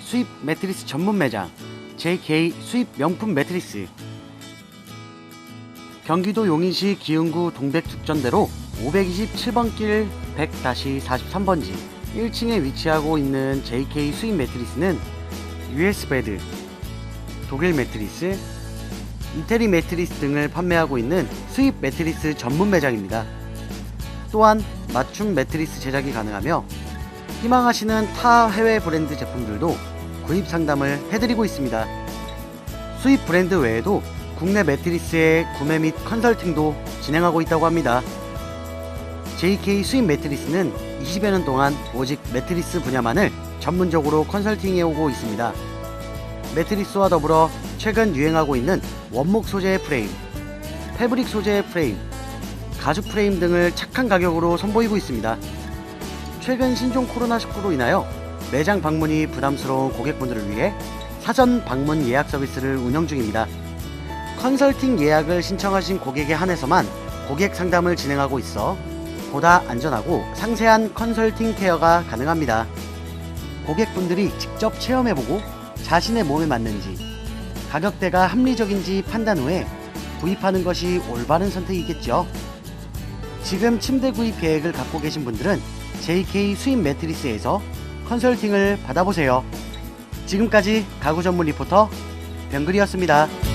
수입 매트리스 전문 매장 JK 수입 명품 매트리스 경기도 용인시 기흥구 동백죽전대로 527번 길 100-43번지 1층에 위치하고 있는 JK 수입 매트리스는 US 베드, 독일 매트리스, 이태리 매트리스 등을 판매하고 있는 수입 매트리스 전문 매장입니다. 또한 맞춤 매트리스 제작이 가능하며 희망하시는 타 해외 브랜드 제품들도 구입 상담을 해드리고 있습니다. 수입 브랜드 외에도 국내 매트리스의 구매 및 컨설팅도 진행하고 있다고 합니다. JK 수입 매트리스는 20여 년 동안 오직 매트리스 분야만을 전문적으로 컨설팅해 오고 있습니다. 매트리스와 더불어 최근 유행하고 있는 원목 소재의 프레임, 패브릭 소재의 프레임, 가죽 프레임 등을 착한 가격으로 선보이고 있습니다. 최근 신종 코로나19로 인하여 매장 방문이 부담스러운 고객분들을 위해 사전 방문 예약 서비스를 운영 중입니다. 컨설팅 예약을 신청하신 고객에 한해서만 고객 상담을 진행하고 있어 보다 안전하고 상세한 컨설팅 케어가 가능합니다. 고객분들이 직접 체험해보고 자신의 몸에 맞는지 가격대가 합리적인지 판단 후에 구입하는 것이 올바른 선택이겠죠. 지금 침대 구입 계획을 갖고 계신 분들은 JK 수입 매트리스에서 컨설팅을 받아보세요. 지금까지 가구 전문 리포터 병글이었습니다.